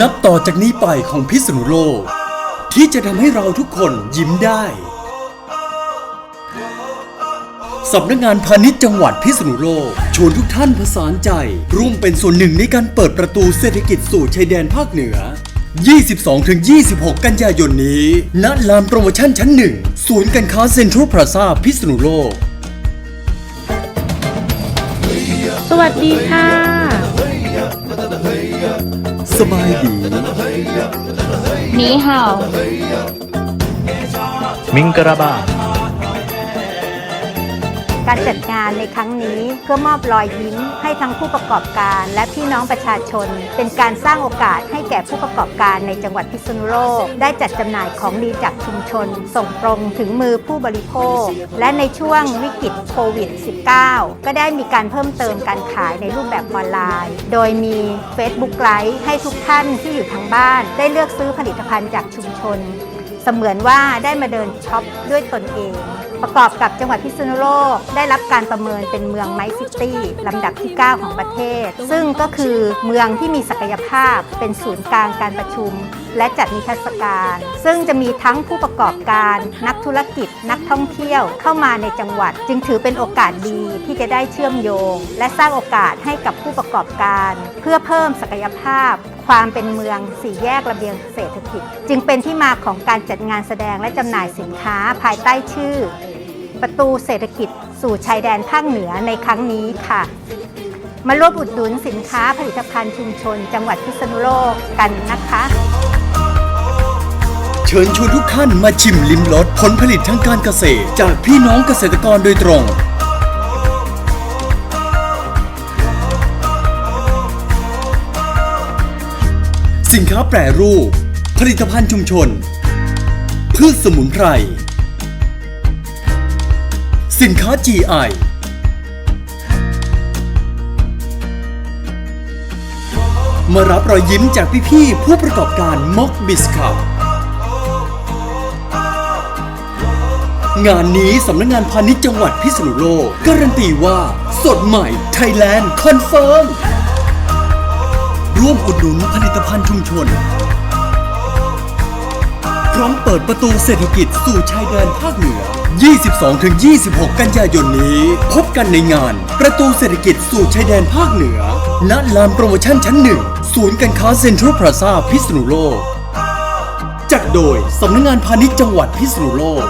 นับต่อจากนี้ไปของพิษณุโลก ที่จะทำให้เราทุกคนยิ้มได้สำนักงานพาณิชย์จังหวัดพิษณุโลก ชวนทุกท่านผสานใจ ร่วมเป็นส่วนหนึ่งในการเปิดประตูเศรษฐกิจสู่ชายแดนภาคเหนือ 22-26 กันยายนนี้ ณ ลานโปรโมชั่นชั้นหนึ่ง ศูนย์การค้าเซ็นทรัลพลาซาพิษณุโลก สวัสดีค่ะ สบายดี นีเห่ามิงกระบา การจัดงานในครั้งนี้เพื่อมอบรอยยิ้ม ให้ทั้งผู้ประกอบการและพี่น้องประชาชน เป็นการสร้างโอกาสให้แก่ผู้ประกอบการในจังหวัดพิษณุโลก ได้จัดจำหน่ายของดีจากชุมชน ส่งตรงถึงมือผู้บริโภค และในช่วงวิกฤตโควิด -19 ก็ได้มีการเพิ่มเติมการขายในรูปแบบออนไลน์ โดยมี Facebook ไลฟ์ให้ทุกท่านที่อยู่ทางบ้าน ได้เลือกซื้อผลิตภัณฑ์จากชุมชน สมือนว่าได้มาเดินช็อปด้วยตนเอง ประกอบกับจังหวัดพิษณุโลก ได้รับการประเมินเป็นเมืองไมซิตี้ลำดับที่ 9 ของประเทศ ซึ่งก็คือเมืองที่มีศักยภาพเป็นศูนย์กลางการประชุม และจัดนิทรรศการ ซึ่งจะมีทั้งผู้ประกอบการ นักธุรกิจ นักท่องเที่ยวเข้ามาในจังหวัด จึงถือเป็นโอกาสดีที่จะได้เชื่อมโยง และสร้างโอกาสให้กับผู้ประกอบการ เพื่อเพิ่มศักยภาพ ความเป็นเมืองสี่แยกระเบียงเศรษฐกิจ จึงเป็นที่มาของการจัดงานแสดงและจำหน่ายสินค้าภายใต้ชื่อ ประตูเศรษฐกิจสู่ชายแดนภาคเหนือในครั้งนี้ค่ะ มาร่วมอุดหนุนสินค้าผลิตภัณฑ์ชุมชน จังหวัดพิษณุโลกกันนะคะเชิญชวนทุกท่านมาชิมลิ้มรสผลผลิตทางการเกษตร จากพี่น้องเกษตรกรโดยตรง สินค้าแปรรูป ผลิตภัณฑ์ชุมชน พืชสมุนไพร สินค้า GI มารับรอยยิ้มจากพี่ๆผู้ประกอบการม็อกบิสคับงานนี้สำนักงานพาณิชย์จังหวัดพิษณุโลก การันตีว่า สดใหม่ไทยแลนด์คอนเฟิร์ม ร่วมอุดหนุนผลิตภัณฑ์ชุมชน พร้อมเปิดประตูเศรษฐกิจสู่ชายแดนภาคเหนือ 22-26 กันยายนนี้ พบกันในงาน ประตูเศรษฐกิจสู่ชายแดนภาคเหนือ ณ ลานโปรโมชั่นชั้นหนึ่ง ศูนย์การค้าเซ็นทรัลพลาซาพิษณุโลก จัดโดยสำนักงานพาณิชย์จังหวัดพิษณุโลก